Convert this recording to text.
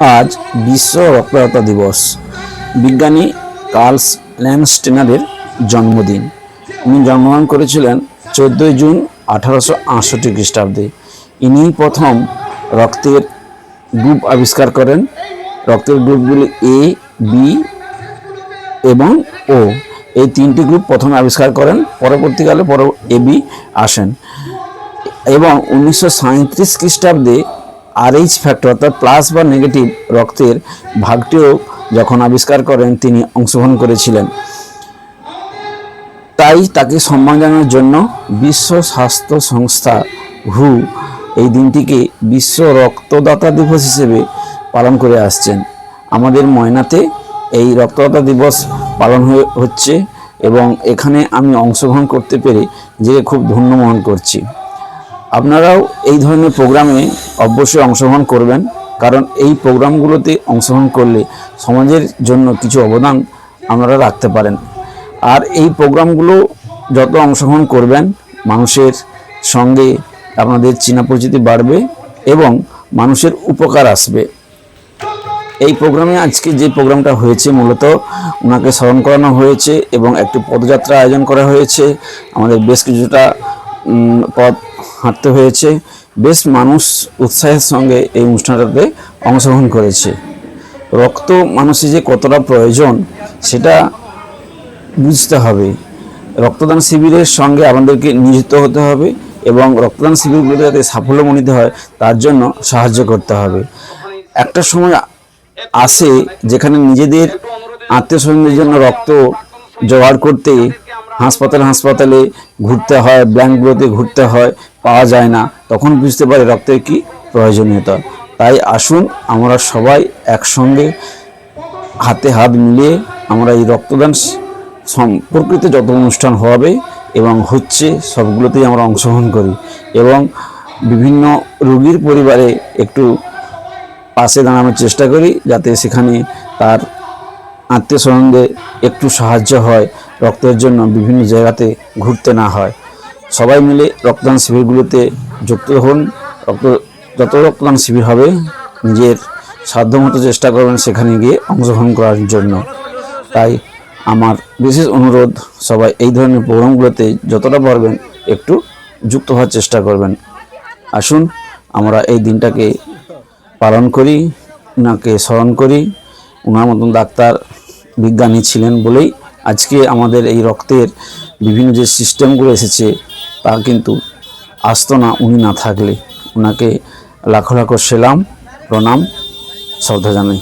আজ বিশ্ব রক্তদাতা দিবস। বিজ্ঞানী কার্লস ল্যান্ডস্টেনারের জন্মদিন। উনি জন্মগ্রহণ করেছিলেন চোদ্দোই জুন আঠারোশো আটষট্টি খ্রিস্টাব্দে। ইনি প্রথম রক্তের গ্রুপ আবিষ্কার করেন। রক্তের গ্রুপগুলি এ, বি এবং ও। এই তিনটি গ্রুপ প্রথমে আবিষ্কার করেন, পরবর্তীকালে পর এবি আসেন। এবং উনিশশো সাঁত্রিশ খ্রিস্টাব্দে আরএইচ ফ্যাক্টর অর্থাৎ প্লাস বা নেগেটিভ রক্তের ভাগটিও যখন আবিষ্কার করেন, তিনি অংশগ্রহণ করেছিলেন। তাই তাকে সম্মান জানানোর জন্য বিশ্ব স্বাস্থ্য সংস্থা হু এই দিনটিকে বিশ্ব রক্তদাতা দিবস হিসেবে পালন করে আসছেন। আমাদের ময়নাতে এই রক্তদাতা দিবস পালন হচ্ছে এবং এখানে আমি অংশগ্রহণ করতে পেরে যে খুব ধন্য মনে করছি। আপনারাও এই ধরনের প্রোগ্রামে অবশ্যই অংশগ্রহণ করবেন। কারণ এই প্রোগ্রামগুলোতে অংশগ্রহণ করলে সমাজের জন্য কিছু অবদান আপনারা রাখতে পারেন। আর এই প্রোগ্রামগুলো যত অংশগ্রহণ করবেন, মানুষের সঙ্গে আপনাদের চেনা পরিচিতি বাড়বে এবং মানুষের উপকার আসবে। এই প্রোগ্রামে আজকে যে প্রোগ্রামটা হয়েছে মূলত ওনাকে স্মরণ করানো হয়েছে এবং একটি পদযাত্রা আয়োজন করা হয়েছে। আমাদের বেশ কিছুটা পথ হাঁটতে হয়েছে। বেশ মানুষ উৎসাহের সঙ্গে এই অনুষ্ঠানটাতে অংশগ্রহণ করেছে। রক্ত মানুষের যে কতটা প্রয়োজন, সেটা বুঝতে হবে। রক্তদান শিবিরের সঙ্গে আমাদেরকে নিয়োজিত হতে হবে এবং রক্তদান শিবিরগুলোতে যাতে সাফল্য সাফল্যমণ্ডিত হয়, তার জন্য সাহায্য করতে হবে। একটা সময় আসে যেখানে নিজেদের আত্মীয় স্বজনদের জন্য রক্ত জোগাড় করতে হাসপাতালে হাসপাতালে ঘুরতে হয়, ব্যাঙ্কগুলোতে ঘুরতে হয়, পাওয়া যায় না। তখন বুঝতে পারে রক্তের কি প্রয়োজনীয়তা। তাই আসুন আমরা সবাই একসঙ্গে হাতে হাত মিলিয়ে আমরা এই রক্তদান সম্পর্কিত যত অনুষ্ঠান হবে এবং হচ্ছে সবগুলোতেই আমরা অংশগ্রহণ করি এবং বিভিন্ন রোগীর পরিবারে একটু পাশে দাঁড়ানোর চেষ্টা করি যাতে সেখানে তার আত্মীয় স্বজনদের একটু সাহায্য হয়। রক্তের জন্য বিভিন্ন জায়গাতে ঘুরতে না হয়। সবাই মিলে রক্তদান শিবিরগুলোতে যুক্ত হন। রক্ত, যত রক্তদান শিবির হবে, নিজের সাধ্যমতো চেষ্টা করবেন সেখানে গিয়ে অংশগ্রহণ করার জন্য। তাই আমার বিশেষ অনুরোধ, সবাই এই ধরনের প্রোগ্রামগুলোতে যতটা পারবেন একটু যুক্ত হওয়ার চেষ্টা করবেন। আসুন, আমরা এই দিনটাকে পালন করি ওনাকে স্মরণ করি। ওনার মতন ডাক্তার, বিজ্ঞানী ছিলেন বলেই আজকে আমাদের এই রক্তের বিভিন্ন যে সিস্টেমগুলো এসেছে, তা কিন্তু আসতো না উনি না থাকলে। ওনাকে লাখো লাখো সেলাম, প্রণাম, শ্রদ্ধা জানাই।